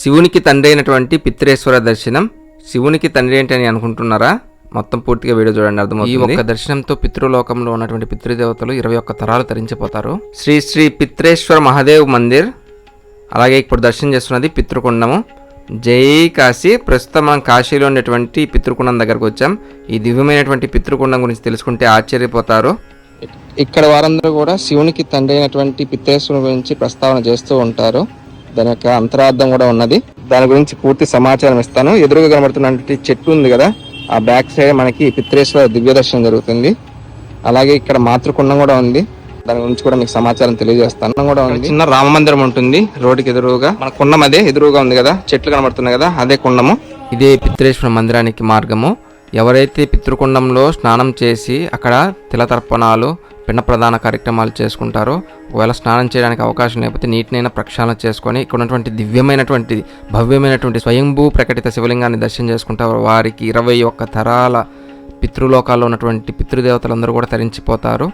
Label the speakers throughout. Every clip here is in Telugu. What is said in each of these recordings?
Speaker 1: శివునికి తండ్రి అయినటువంటి పిత్రేశ్వర దర్శనం. శివునికి తండ్రి ఏంటి అని అనుకుంటున్నారా? మొత్తం పూర్తిగా వీడియో చూడండి అర్థమవుతుంది. ఈ ఒక్క దర్శనంతో పితృలోకంలో ఉన్నటువంటి పితృదేవతలు ఇరవై ఒక్క తరాలు తరించిపోతారు. శ్రీ శ్రీ పిత్రేశ్వర మహాదేవ్ మందిర్ అలాగే ఇప్పుడు దర్శనం చేస్తున్నది పితృకుండము. జై కాశీ. ప్రస్తుతం మనం కాశీలో ఉన్నటువంటి పితృకుండం దగ్గరకు వచ్చాం. ఈ దివ్యమైనటువంటి పితృకుండం గురించి తెలుసుకుంటే ఆశ్చర్యపోతారు.
Speaker 2: ఇక్కడ వారందరూ కూడా శివునికి తండ్రి అయినటువంటి పిత్తేశ్వరుని గురించి ప్రస్తావన చేస్తూ ఉంటారు. దాని యొక్క అంతరార్థం కూడా ఉన్నది. దాని గురించి పూర్తి సమాచారం ఇస్తాను. ఎదురుగా కనబడుతున్నటువంటి చెట్టు ఉంది కదా ఆ బ్యాక్ సైడ్ మనకి పిత్రేశ్వర దివ్య దర్శనం జరుగుతుంది. అలాగే ఇక్కడ మాతృకుండం కూడా ఉంది. దాని గురించి కూడా మీకు సమాచారం తెలియజేస్తాను. కూడా ఉంది. చిన్న రామ మందిరం ఉంటుంది రోడ్డుకి ఎదురుగా. మన కుండం అదే ఎదురుగా ఉంది కదా చెట్లు కనబడుతున్నాయి కదా అదే కుండము.
Speaker 1: ఇదే పిత్రేశ్వర మందిరానికి మార్గము. ఎవరైతే పితృకుండంలో స్నానం చేసి అక్కడ తిలతర్పణాలు పిండ ప్రధాన కార్యక్రమాలు చేసుకుంటారో. ఒకవేళ స్నానం చేయడానికి అవకాశం లేకపోతే నీటినైనా ప్రక్షాళన చేసుకొని ఇక్కడ ఉన్నటువంటి దివ్యమైనటువంటి భవ్యమైనటువంటి స్వయంభూ ప్రకటిత శివలింగాన్ని దర్శనం చేసుకుంటారు. వారికి ఇరవై ఒక్క తరాల పితృలోకాల్లో ఉన్నటువంటి పితృదేవతలందరూ కూడా తరించిపోతారు.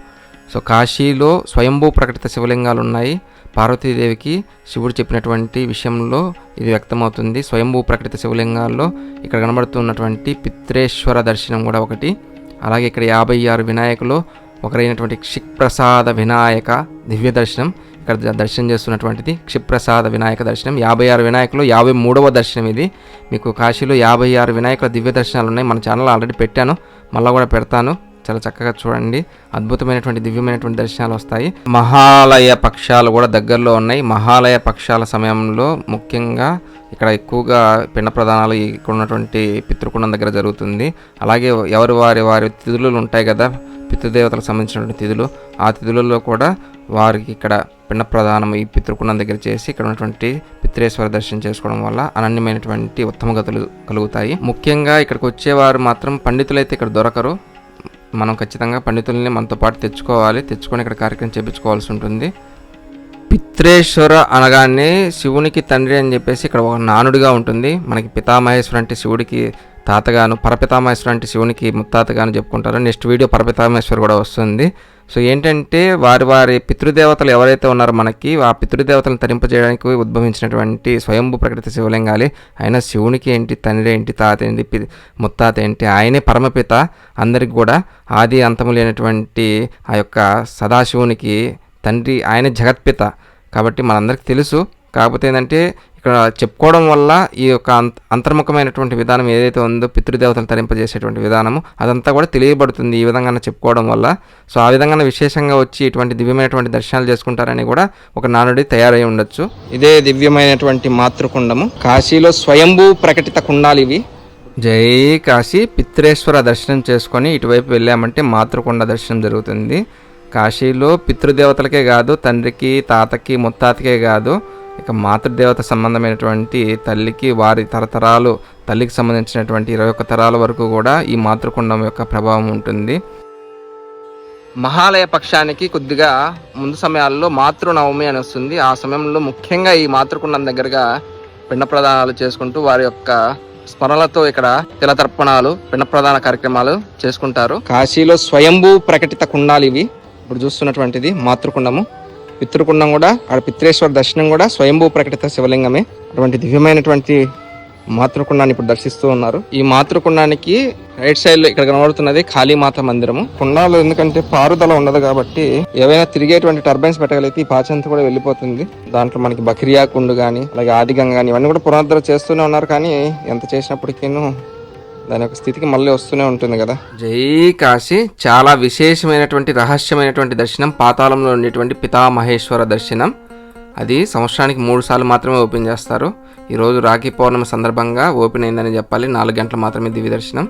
Speaker 1: సో కాశీలో స్వయంభూ ప్రకటిత శివలింగాలు ఉన్నాయి. పార్వతీదేవికి శివుడు చెప్పినటువంటి విషయంలో ఇది వ్యక్తమవుతుంది. స్వయంభూ ప్రకటిత శివలింగాల్లో ఇక్కడ కనబడుతున్నటువంటి పిత్రేశ్వర దర్శనం కూడా ఒకటి. అలాగే ఇక్కడ యాభై ఆరు వినాయకులు ఒకరైనటువంటి క్షిప్రసాద వినాయక దివ్య దర్శనం. ఇక్కడ దర్శనం చేస్తున్నటువంటిది క్షిప్రసాద వినాయక దర్శనం. యాభై ఆరు వినాయకులు యాభై మూడవ దర్శనం ఇది. మీకు కాశీలో యాభై ఆరు వినాయకుల దివ్య దర్శనాలు ఉన్నాయి. మన ఛానల్ ఆల్రెడీ పెట్టాను. మళ్ళీ కూడా పెడతాను. చాలా చక్కగా చూడండి. అద్భుతమైనటువంటి దివ్యమైనటువంటి దర్శనాలు వస్తాయి. మహాలయ పక్షాలు కూడా దగ్గరలో ఉన్నాయి. మహాలయ పక్షాల సమయంలో ముఖ్యంగా ఇక్కడ ఎక్కువగా పిండ ప్రధానాలు ఇక్కడ ఉన్నటువంటి పితృకుండం దగ్గర జరుగుతుంది. అలాగే ఎవరి వారి వారి తిథులు ఉంటాయి కదా పితృదేవతలకు సంబంధించినటువంటి తిథులు ఆ తిథులలో కూడా వారికి ఇక్కడ పిండ ప్రధానం ఈ పితృకుండం దగ్గర చేసి ఇక్కడ ఉన్నటువంటి పిత్రేశ్వర దర్శనం చేసుకోవడం వల్ల అనన్యమైనటువంటి ఉత్తమ గతులు కలుగుతాయి. ముఖ్యంగా ఇక్కడికి వచ్చేవారు మాత్రం పండితులైతే ఇక్కడ దొరకరు. మనం ఖచ్చితంగా పండితుల్ని మనతో పాటు తెచ్చుకోవాలి తెచ్చుకొని ఇక్కడ కార్యక్రమం చేపించుకోవాల్సి ఉంటుంది. పిత్రేశ్వర అనగానే శివునికి తండ్రి అని చెప్పేసి ఇక్కడ ఒక నానుడిగా ఉంటుంది. మనకి పితామహేశ్వరు అంటే శివుడికి తాతగాను పరపితామహేశ్వరు అంటే శివునికి ముత్తాతగాను చెప్పుకుంటారు. నెక్స్ట్ వీడియో పరపితామహేశ్వరు కూడా వస్తుంది. సో ఏంటంటే వారి వారి పితృదేవతలు ఎవరైతే ఉన్నారో మనకి ఆ పితృదేవతలను తరింపజేయడానికి ఉద్భవించినటువంటి స్వయంభూ ప్రకృతి శివలింగాలి. అయినా శివునికి ఏంటి తండ్రి ఏంటి తాత ఏంటి పి- ముత్తాత ఏంటి ఆయనే పరమపిత. అందరికి కూడా ఆది అంతము లేనటువంటి ఆ యొక్క సదాశివునికి తండ్రి ఆయన జగత్పిత. కాబట్టి మనందరికీ తెలుసు. కాకపోతే ఏంటంటే ఇక్కడ చెప్పుకోవడం వల్ల ఈ యొక్క అంత అంతర్ముఖమైనటువంటి విధానం ఏదైతే ఉందో పితృదేవతలు తరింపజేసేటువంటి విధానము అదంతా కూడా తెలియబడుతుంది ఈ విధంగా చెప్పుకోవడం వల్ల. సో ఆ విధంగా విశేషంగా వచ్చి ఇటువంటి దివ్యమైనటువంటి దర్శనాలు చేసుకుంటారని కూడా ఒక నానుడి తయారై ఉండొచ్చు.
Speaker 2: ఇదే దివ్యమైనటువంటి మాతృకుండము. కాశీలో స్వయంభూ ప్రకటిత కుండాలు ఇవి.
Speaker 1: జై కాశీ పిత్రేశ్వర దర్శనం చేసుకొని ఇటువైపు వెళ్ళామంటే మాతృకొండ దర్శనం జరుగుతుంది. కాశీలో పితృదేవతలకే కాదు తండ్రికి తాతకి ముత్తాతకే కాదు ఇక మాతృదేవత సంబంధమైనటువంటి తల్లికి వారి తరతరాలు తల్లికి సంబంధించినటువంటి ఇరవై ఒక్క తరాల వరకు కూడా ఈ మాతృకుండం యొక్క ప్రభావం ఉంటుంది.
Speaker 2: మహాలయ పక్షానికి కొద్దిగా ముందు సమయాల్లో మాతృనవమి అని వస్తుంది. ఆ సమయంలో ముఖ్యంగా ఈ మాతృకుండం దగ్గరగా పిండ ప్రదానాలు చేసుకుంటూ వారి యొక్క స్మరణలతో ఇక్కడ తిలతర్పణాలు పిండ ప్రదాన కార్యక్రమాలు చేసుకుంటారు. కాశీలో స్వయంభూ ప్రకటిత కుండాలు ఇవి. ఇప్పుడు చూస్తున్నటువంటిది మాతృకుండము. పితృకుండం కూడా ఆడ పిత్రేశ్వర దర్శనం కూడా స్వయంభూ ప్రకటిత శివలింగమే. అటువంటి దివ్యమైనటువంటి మాతృకుండాన్ని ఇప్పుడు దర్శిస్తూ ఉన్నారు. ఈ మాతృకుండానికి రైట్ సైడ్లో ఇక్కడ కనబడుతున్నది కాళీమాత మందిరము. కుండాలు ఎందుకంటే పారుదల ఉండదు కాబట్టి ఏవైనా తిరిగేటువంటి టర్బైన్స్ పెట్టగలిగితే ఈ పాచంతా కూడా వెళ్ళిపోతుంది. దాంట్లో మనకి బక్రియా కుండు కానీ అలాగే ఆదిగంగా కానీ ఇవన్నీ కూడా పునరుద్ధరణ చేస్తూనే ఉన్నారు. కానీ ఎంత చేసినప్పటికీ దాని యొక్క స్థితికి మళ్ళీ వస్తూనే ఉంటుంది కదా.
Speaker 1: జై కాశీ. చాలా విశేషమైనటువంటి రహస్యమైనటువంటి దర్శనం పాతాళంలో ఉండేటువంటి పితామహేశ్వర దర్శనం. అది సంవత్సరానికి మూడు సార్లు మాత్రమే ఓపెన్ చేస్తారు. ఈరోజు రాఖీ పౌర్ణమి సందర్భంగా ఓపెన్ అయిందని చెప్పాలి. నాలుగు గంటలు మాత్రమే దివ్య దర్శనం.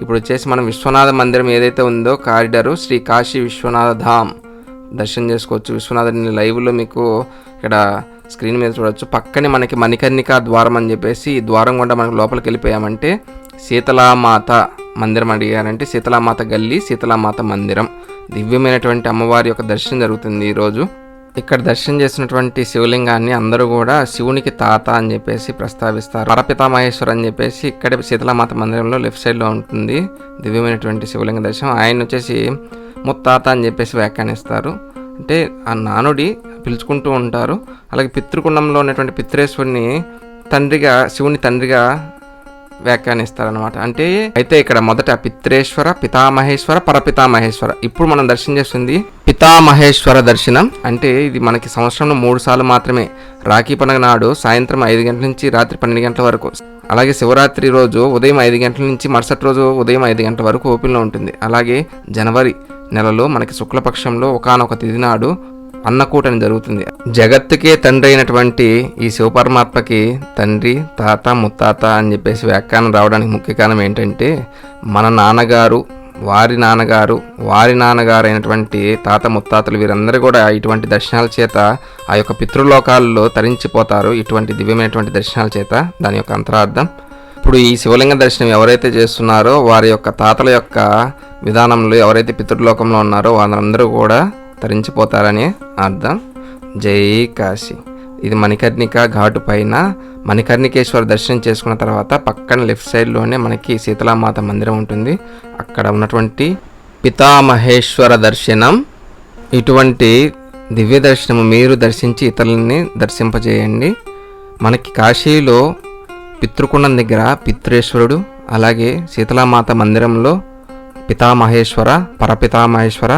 Speaker 1: ఇప్పుడు వచ్చేసి మనం విశ్వనాథ మందిరం ఏదైతే ఉందో కారిడారు శ్రీ కాశీ విశ్వనాథ ధామ్. దర్శనం చేసుకోవచ్చు. విశ్వనాథుని లైవ్లో మీకు ఇక్కడ స్క్రీన్ మీద చూడవచ్చు పక్కనే మనకి మణికర్ణిక ద్వారం అని చెప్పేసి ఈ ద్వారం గుండా మనకి లోపలికి వెళ్ళిపోయామంటే శీతలామాత మందిరం అడిగారంటే శీతలామాత గల్లీ శీతలామాత మందిరం. దివ్యమైనటువంటి అమ్మవారి యొక్క దర్శనం జరుగుతుంది ఈరోజు. ఇక్కడ దర్శనం చేసినటువంటి శివలింగాన్ని అందరూ కూడా శివునికి తాత అని చెప్పేసి ప్రస్తావిస్తారు. పరపితామహేశ్వర్ అని చెప్పేసి ఇక్కడ శీతలామాత మందిరంలో లెఫ్ట్ సైడ్లో ఉంటుంది. దివ్యమైనటువంటి శివలింగ దర్శనం. ఆయన వచ్చేసి ముత్తాత అని చెప్పేసి వ్యాఖ్యానిస్తారు. అంటే ఆ నానుడి పిలుచుకుంటూ ఉంటారు. అలాగే పితృకుండంలో ఉన్నటువంటి పిత్రేశ్వరిని తండ్రిగా శివుని తండ్రిగా వ్యాఖ్యానిస్తారనమాట అంటే అయితే ఇక్కడ మొదట పిత్రేశ్వర పితామహేశ్వర పరపితామహేశ్వర. ఇప్పుడు మనం దర్శనం చేస్తుంది పితామహేశ్వర దర్శనం. అంటే ఇది మనకి సంవత్సరంలో మూడు సార్లు మాత్రమే. రాఖీ పండుగ నాడు సాయంత్రం ఐదు గంటల నుంచి రాత్రి పన్నెండు గంటల వరకు. అలాగే శివరాత్రి రోజు ఉదయం ఐదు గంటల నుంచి మరుసటి రోజు ఉదయం ఐదు గంటల వరకు ఓపెన్లో ఉంటుంది. అలాగే జనవరి నెలలో మనకి శుక్లపక్షంలో ఒకానొక తిథి నాడు అన్నకూటని జరుగుతుంది. జగత్తుకే తండ్రి అయినటువంటి ఈ శివపరమాత్మకి తండ్రి తాత ముత్తాత అని చెప్పేసి వ్యాఖ్యానం రావడానికి ముఖ్య కారణం ఏంటంటే మన నాన్నగారు వారి నాన్నగారు వారి నాన్నగారు అయినటువంటి తాత ముత్తాతలు వీరందరూ కూడా ఇటువంటి దర్శనాల చేత ఆ యొక్క పితృలోకాల్లో తరించిపోతారు. ఇటువంటి దివ్యమైనటువంటి దర్శనాల చేత దాని యొక్క అంతరార్థం. ఇప్పుడు ఈ శివలింగ దర్శనం ఎవరైతే చేస్తున్నారో వారి యొక్క తాతల యొక్క విధానంలో ఎవరైతే పితృలోకంలో ఉన్నారో వాళ్ళందరూ కూడా తరించిపోతారని అర్థం. జై కాశీ. ఇది మణికర్ణిక ఘాటు పైన మణికర్ణికేశ్వర దర్శనం చేసుకున్న తర్వాత పక్కన లెఫ్ట్ సైడ్లోనే మనకి శీతలామాత మందిరం ఉంటుంది. అక్కడ ఉన్నటువంటి పితామహేశ్వర దర్శనం. ఇటువంటి దివ్య దర్శనము మీరు దర్శించి ఇతరులని దర్శింపజేయండి. మనకి కాశీలో పితృకుండం దగ్గర పిత్రేశ్వరుడు అలాగే శీతలామాత మందిరంలో పితామహేశ్వర పరపితామహేశ్వర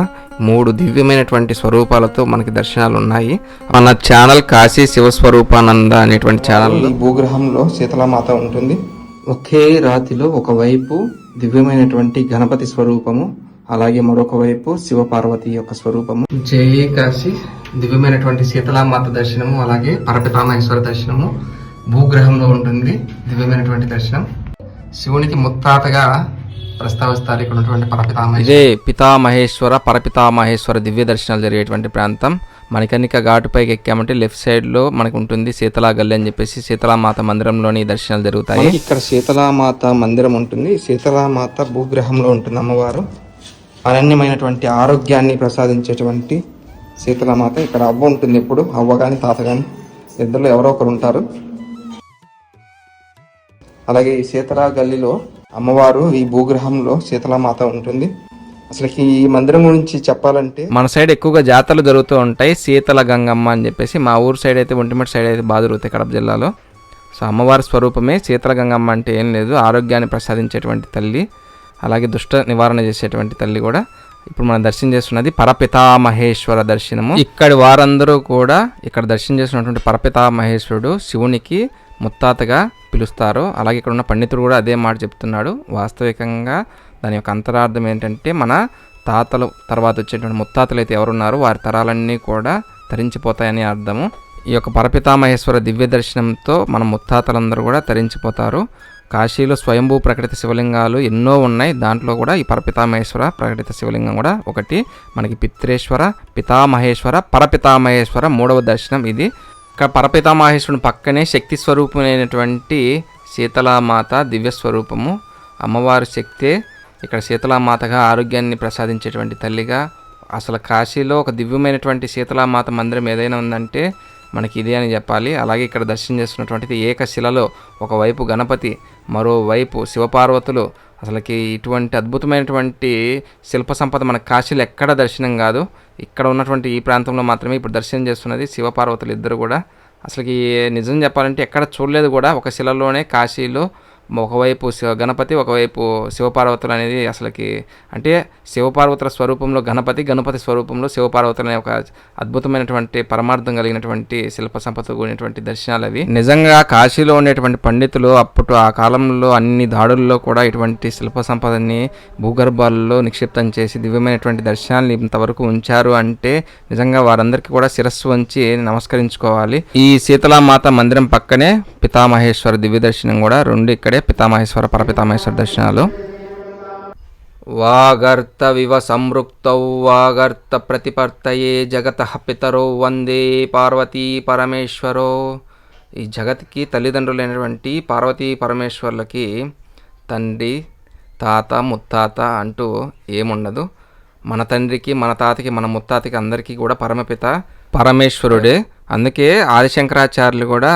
Speaker 1: మూడు దివ్యమైనటువంటి స్వరూపాలతో మనకి దర్శనాలు ఉన్నాయి మన ఛానల్ కాశీ శివస్వరూపానంద అనేటువంటి ఛానల్ ఈ భూగ్రహంలో శీతలామాత ఉంటుంది. ఒకే రాతిలో ఒకవైపు దివ్యమైనటువంటి గణపతి స్వరూపము అలాగే మరొక వైపు శివపార్వతి యొక్క స్వరూపము. జై కాశీ దివ్యమైనటువంటి శీతలామాత దర్శనము అలాగే పరపితామహేశ్వర దర్శనము భూగ్రహంలో ఉంటుంది దివ్యమైనటువంటి దర్శనం. శివునికి ముత్తాతగా ప్రస్తావిస్తారు ఇక్కడ ఉన్నటువంటి పరపితామహేశ్వర. ఇదే పితామహేశ్వర పరపితామహేశ్వర దివ్య దర్శనాలు జరిగేటువంటి ప్రాంతం. మణికర్ణిక ఘాటుపైకి ఎక్కామంటే లెఫ్ట్ సైడ్లో మనకు ఉంటుంది శీతలా గల్లి అని చెప్పేసి శీతలామాత మందిరంలోని దర్శనాలు జరుగుతాయి. ఇక్కడ శీతలామాత మందిరం ఉంటుంది. శీతలామాత భూగ్రహంలో ఉంటుంది అమ్మవారు. అనన్యమైనటువంటి ఆరోగ్యాన్ని ప్రసాదించేటువంటి శీతలామాత ఇక్కడ అవ్వ ఉంటుంది ఎప్పుడు. అవ్వ కానీ తాత కానీ ఇద్దరు ఎవరో ఒకరు ఉంటారు. అలాగే ఈ శీతలా గల్లీలో అమ్మవారు ఈ భూగ్రహంలో శీతలామాత ఉంటుంది. అసలు ఈ మందిరం గురించి చెప్పాలంటే మన సైడ్ ఎక్కువగా జాతరలు జరుగుతూ ఉంటాయి. శీతల గంగమ్మ అని చెప్పేసి మా ఊరు సైడ్ అయితే ఒంటిమిటి సైడ్ అయితే బాగా జరుగుతాయి కడప జిల్లాలో. సో అమ్మవారి స్వరూపమే శీతల గంగమ్మ అంటే ఏం లేదు. ఆరోగ్యాన్ని ప్రసాదించేటువంటి తల్లి అలాగే దుష్ట నివారణ చేసేటువంటి తల్లి కూడా ఇప్పుడు మనం దర్శనం చేస్తున్నది పరపితామహేశ్వర దర్శనము. ఇక్కడి వారందరూ కూడా ఇక్కడ దర్శనం చేస్తున్నటువంటి పరపితామహేశ్వరుడు శివునికి ముత్తాతగా పిలుస్తారు అలాగే ఇక్కడ ఉన్న పండితుడు కూడా అదే మాట చెప్తున్నాడు. వాస్తవికంగా దాని యొక్క అంతరార్థం ఏంటంటే మన తాతలు తర్వాత వచ్చేటువంటి ముత్తాతలు అయితే ఎవరున్నారో వారి తరాలన్నీ కూడా తరించిపోతాయని అర్థము. ఈ యొక్క పరపితామహేశ్వర దివ్య దర్శనంతో మన ముత్తాతలందరూ కూడా తరించిపోతారు. కాశీలో స్వయంభూ ప్రకటిత శివలింగాలు ఎన్నో ఉన్నాయి. దాంట్లో కూడా ఈ పరపితామహేశ్వర ప్రకటిత శివలింగం కూడా ఒకటి. మనకి పిత్రేశ్వర పితామహేశ్వర పరపితామహేశ్వర మూడవ దర్శనం ఇది. పరపితామహేశ్వరుని పక్కనే శక్తి స్వరూపమైనటువంటి శీతలామాత దివ్య స్వరూపము. అమ్మవారి శక్తే ఇక్కడ శీతలామాతగా ఆరోగ్యాన్ని ప్రసాదించేటువంటి తల్లిగా. అసలు కాశీలో ఒక దివ్యమైనటువంటి శీతలామాత మందిరం ఏదైనా ఉందంటే మనకి ఇదే అని చెప్పాలి. అలాగే ఇక్కడ దర్శనం చేస్తున్నటువంటిది ఏకశిలలో ఒకవైపు గణపతి మరోవైపు శివపార్వతులు అసలుకి ఇటువంటి అద్భుతమైనటువంటి శిల్ప సంపద మన కాశీలో ఎక్కడ దర్శనం కాదు. ఇక్కడ ఉన్నటువంటి ఈ ప్రాంతంలో మాత్రమే ఇప్పుడు దర్శనం చేస్తున్నది శివపార్వతులు ఇద్దరు కూడా. అసలుకి నిజం చెప్పాలంటే ఎక్కడ చూడలేదు కూడా ఒక శిలలోనే కాశీలో ఒకవైపు శివ గణపతి ఒకవైపు శివపార్వతులు అనేది అసలుకి అంటే శివపార్వతుల స్వరూపంలో గణపతి గణపతి స్వరూపంలో శివపార్వతులు అనే ఒక అద్భుతమైనటువంటి పరమార్థం కలిగినటువంటి శిల్ప సంపద కూడినటువంటి దర్శనాలు అవి. నిజంగా కాశీలో ఉండేటువంటి పండితులు అప్పుడు ఆ కాలంలో అన్ని దాడుల్లో కూడా ఇటువంటి శిల్ప సంపదని భూగర్భాలలో నిక్షిప్తం చేసి దివ్యమైనటువంటి దర్శనాన్ని ఇంతవరకు ఉంచారు అంటే నిజంగా వారందరికీ కూడా శిరస్సు వంచి నమస్కరించుకోవాలి. ఈ శీతలామాత మందిరం పక్కనే పితామహేశ్వర దివ్య దర్శనం కూడా రెండు ఇక్కడ ఇక్కడే పితామహేశ్వర పరపితామహేశ్వర దర్శనాలు. వాగర్తవివ సంవృక్తౌ వాగర్త ప్రతిపర్తయే జగత పితరో వందే పార్వతీ పరమేశ్వరో. ఈ జగత్కి తల్లిదండ్రులైనటువంటి పార్వతీ పరమేశ్వర్లకి తండ్రి తాత ముత్తాత అంటూ ఏముండదు. మన తండ్రికి మన తాతకి మన ముత్తాతకి అందరికీ కూడా పరమపిత పరమేశ్వరుడే. అందుకే ఆదిశంకరాచార్యులు కూడా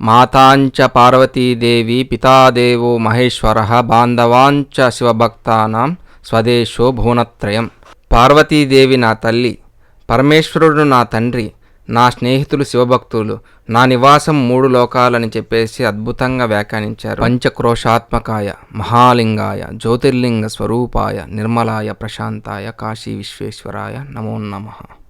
Speaker 1: మాతాంచ పార్వతీదేవి పితాదేవో మహేశ్వర బాంధవాంచ శివభక్తానాం స్వదేశో భువనత్రయం. పార్వతీదేవి నా తల్లి పరమేశ్వరుడు నా తండ్రి నా స్నేహితులు శివభక్తులు నా నివాసం మూడు లోకాలని చెప్పేసి అద్భుతంగా వ్యాఖ్యానించారు. పంచక్రోశాత్మకాయ మహాలింగాయ జ్యోతిర్లింగ స్వరూపాయ నిర్మలాయ ప్రశాంతాయ కాశీ విశ్వేశ్వరాయ నమో నమః.